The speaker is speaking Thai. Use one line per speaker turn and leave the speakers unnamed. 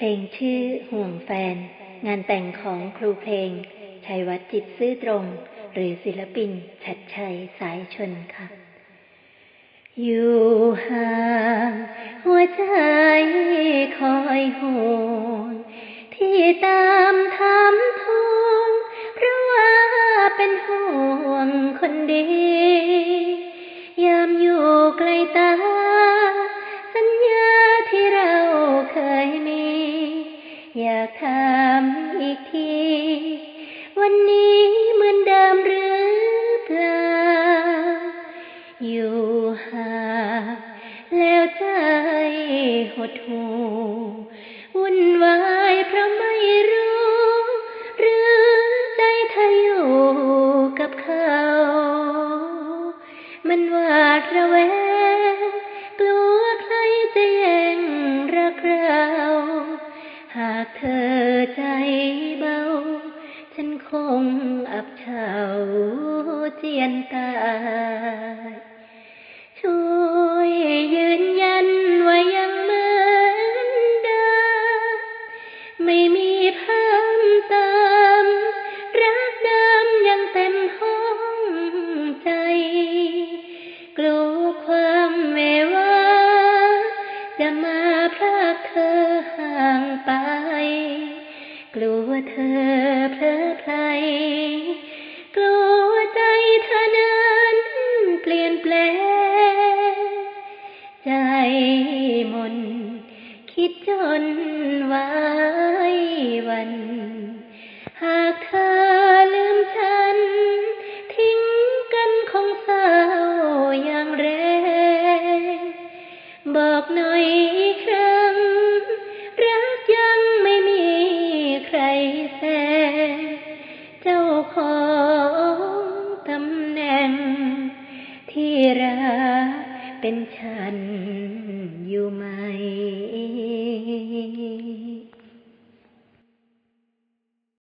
เพลงชื่อห่วงแฟน งานแต่งของครูเพลง ชัยวัฒน์จิตซื่อตรง หรือศิลปิน ชัดชัยสายชนค่ะ อยู่ห่างหัวใจคอยห่วงที่ตามทำทวงเพราะว่าเป็นห่วงคนดี อยากถามอีกที วันนี้เหมือนเดิมหรือเปล่า อยู่ห่างแล้วใจหดหู่วุ่นวายเพราะไม่รู้ หรือใจเธออยู่กับเขา มันหวาดระแวงากเธอใจเบา ฉันคงอับเฉาเจียนตาย ช่วยยืนยันว่ายังเหมือนเดิมไม่มีเพิ่มเติม รักเดิมยังเต็มห้องใจ กลัวความเมวาจะมาพรากเธอห่างไป เธอเพลอไพลกลัวใจเธอนั้นเปลี่ยนแปลงใจมน คิดจนไว้วัน หากเธอลืมฉัน ทิ้งกันคงเศร้าอย่างแรง บอกหน่อย เป็นฉันอยู่ไหม